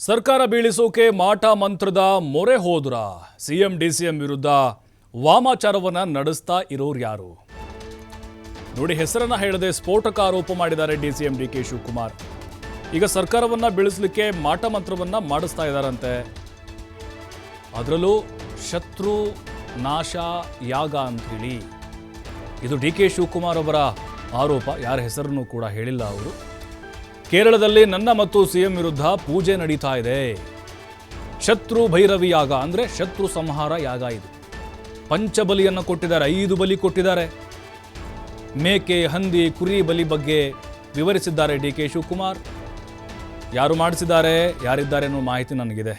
ಸರ್ಕಾರ ಬೀಳಿಸೋಕೆ ಮಾಟ ಮಂತ್ರದ ಮೊರೆ ಹೋದ್ರ? ಸಿಎಂ, ಡಿಸಿಎಂ ವಿರುದ್ಧ ವಾಮಾಚಾರವನ್ನ ನಡೆಸ್ತಾ ಇರೋರು ಯಾರು? ನೋಡಿ, ಹೆಸರನ್ನ ಹೇಳದೆ ಸ್ಫೋಟಕ ಆರೋಪ ಮಾಡಿದ್ದಾರೆ ಡಿಸಿಎಂ ಡಿ ಕೆ ಶಿವಕುಮಾರ್. ಈಗ ಸರ್ಕಾರವನ್ನ ಬೀಳಿಸಲಿಕ್ಕೆ ಮಾಟ ಮಂತ್ರವನ್ನ ಮಾಡಿಸ್ತಾ ಇದ್ದಾರಂತೆ. ಅದರಲ್ಲೂ ಶತ್ರು, ನಾಶ, ಯಾಗ ಅಂಥೇಳಿ ಇದು ಡಿ ಕೆ ಶಿವಕುಮಾರ್ ಅವರ ಆರೋಪ. ಯಾರ ಹೆಸರನ್ನು ಕೂಡ ಹೇಳಿಲ್ಲ ಅವರು. ಕೇರಳದಲ್ಲಿ ನನ್ನ ಮತ್ತು ಸಿಎಂ ವಿರುದ್ಧ ಪೂಜೆ ನಡೀತಾ ಇದೆ. ಶತ್ರು ಭೈರವಿ ಯಾಗ ಅಂದರೆ ಶತ್ರು ಸಂಹಾರ ಯಾಗ ಇದು. ಪಂಚಬಲಿಯನ್ನು ಕೊಟ್ಟಿದ್ದಾರೆ, ಐದು ಬಲಿ ಕೊಟ್ಟಿದ್ದಾರೆ. ಮೇಕೆ, ಹಂದಿ, ಕುರಿ ಬಲಿ ಬಗ್ಗೆ ವಿವರಿಸಿದ್ದಾರೆ ಡಿ ಕೆ ಶಿವಕುಮಾರ್. ಯಾರು ಮಾಡಿಸಿದ್ದಾರೆ, ಯಾರಿದ್ದಾರೆ ಅನ್ನೋ ಮಾಹಿತಿ ನನಗಿದೆ.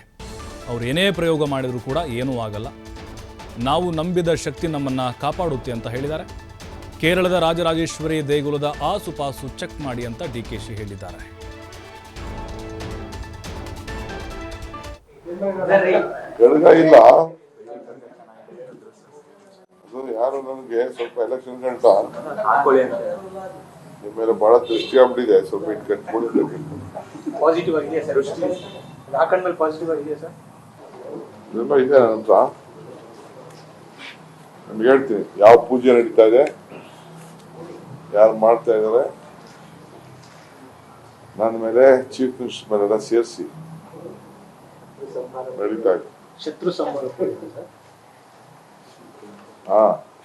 ಅವ್ರು ಏನೇ ಪ್ರಯೋಗ ಮಾಡಿದರೂ ಕೂಡ ಏನೂ ಆಗಲ್ಲ. ನಾವು ನಂಬಿದ ಶಕ್ತಿ ನಮ್ಮನ್ನು ಕಾಪಾಡುತ್ತೆ ಅಂತ ಹೇಳಿದ್ದಾರೆ. ಕೇರಳದ ರಾಜರಾಜೇಶ್ವರಿ ದೇಗುಲದ ಆಸುಪಾಸು ಚೆಕ್ ಮಾಡಿ ಅಂತ ಡಿಕೆಶಿ ಕೆ ಶಿ ಹೇಳಿದ್ದಾರೆ. ಇಲ್ಲ ಅದು ಯಾರು ನನಗೆ ಸ್ವಲ್ಪ ಎಲೆಕ್ಷನ್ ಗಂಟ? ಹಾಕೊಳ್ಳಿ ಅಂತ. ನಿಮ್ಮ ಮೇಲೆ ಬಹಳ ದೃಷ್ಟಿ ಆಗ್ಬಿಟ್ಟಿದೆ ಸ್ವಲ್ಪ ಕಟ್ಕೊಂಡಿದ್ದೆ ಪಾಸಿಟಿವ್ ಆಗಿದೆ ಸರ್ ಹಾಕೊಂಡ್ಮೇಲೆ ಪಾಸಿಟಿವ್ ಆಗಿದೆ ಸರ್. ಇದೆಲ್ಲ ಇದೆ ನನ್ನ ಹತ್ರ ನಿಮ್ಗೆ ಹೇಳ್ತೀನಿ ಯಾವ ಪೂಜೆ ನಡೀತಾ ಇದೆ? ಯಾರು ಮಾಡ್ತಾ ಇದ್ದಾರೆ? ನನ್ನ ಮೇಲೆ ಚೀಫ್ ಮಿನಿಸ್ಟರ್ ಮೇಲೆಲ್ಲ ಸೇರಿಸಿ. ನಡೀತಾ ಇದೆ. ಶತ್ರು ಹಾ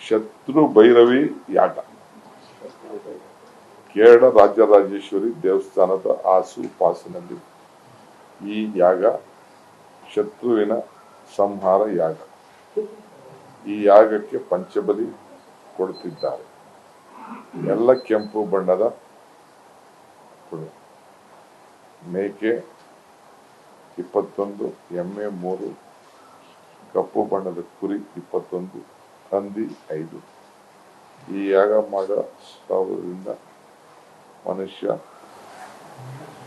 ಶತ್ರು ಭೈರವಿ ಯಾಟ. ಕೇರಳ ರಾಜರಾಜೇಶ್ವರಿ ದೇವಸ್ಥಾನದ ಆಸು ಪಾಸಿನಲ್ಲಿ ಈ ಯಾಗ ಶತ್ರುವಿನ ಸಂಹಾರ ಯಾಗ. ಈ ಯಾಗಕ್ಕೆ ಪಂಚಬಲಿ ಕೊಡುತ್ತಿದ್ದಾರೆ ಎಲ್ಲ ಕೆಂಪು ಬಣ್ಣದ ಕುಡಿ ಮೇಕೆ ಇಪ್ಪತ್ತೊಂದು, ಎಮ್ಮೆ ಮೂರು, ಕಪ್ಪು ಬಣ್ಣದ ಕುರಿ ಇಪ್ಪತ್ತೊಂದು, ಹಂದಿ ಐದು. ಈ ಯಾಗ ಮಾಡೋದ್ರಿಂದ ಮನುಷ್ಯ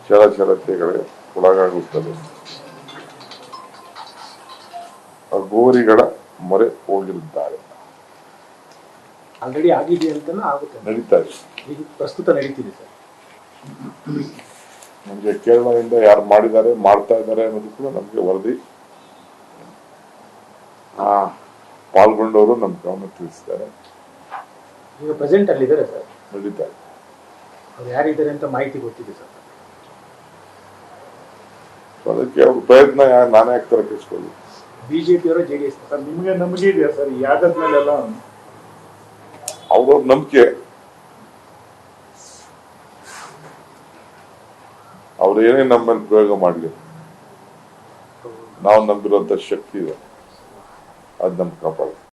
ಚಲಚಲತೆಗಳಿಗೆ ಒಳಗಾಗುತ್ತದೆ. ಗೋರಿಗಳ ಮೊರೆ ಹೋಗಿರುತ್ತಾರೆ. ಆಲ್ರೆಡಿ ಆಗಿದೆ ಅಂತಾನು ಆಗುತ್ತೆ. ನಡೀತಾ ಇದೆ. ಈಗ ಪ್ರಸ್ತುತ ನಡೀತಿದೆ ಸರ್. ನಮಗೆ ಕೇರಳದಿಂದ ಯಾರು ಮಾಡಿದ್ದಾರೆ ಮಾಡ್ತಾ ಇದ್ದಾರೆ ಅನ್ನೋದು ಕೂಡ ನಮಗೆ ವರದಿ. ಆ ಪಾಲ್ಗೊಂಡವರು ನಮ್ಮ ಗಮನ ತಿಳಿಸಿದ್ದಾರೆ. ಈಗ ಪ್ರೆಸೆಂಟ್ ಅಲ್ಲಿ ಇದ್ದಾರೆ ಸರ್. ನಡೀತಾ ಇದೆ. ಅವ್ರು ಯಾರಿದ್ದಾರೆ ಅಂತ ಮಾಹಿತಿ ಗೊತ್ತಿದೆ ಸರ್. ಅದಕ್ಕೆ ಅವ್ರ ಪ್ರಯತ್ನ ನಾನೇ ಆಗ್ತಾರೆ ಕೆಸ್ಕೊಳ್ಳಿ ಬಿಜೆಪಿ ಅವರ ಜೆ ಡಿ ಎಸ್ ಸರ್ ನಿಮಗೆ ನಂಬಿಕೆ ಇದೆಯಾ ಸರ್? ಈ ಮೇಲೆಲ್ಲ ಅವ್ರವ್ರ ನಂಬಿಕೆ. ಅವ್ರು ಏನೇ ನಮ್ಮಲ್ಲಿ ಪ್ರಯೋಗ ಮಾಡಲಿ. ನಾವು ನಂಬಿರುವಂತ ಶಕ್ತಿ ಇದೆ. ಅದ್ ನಮ್ಗೆ ಕಾಪಾಡುತ್ತೆ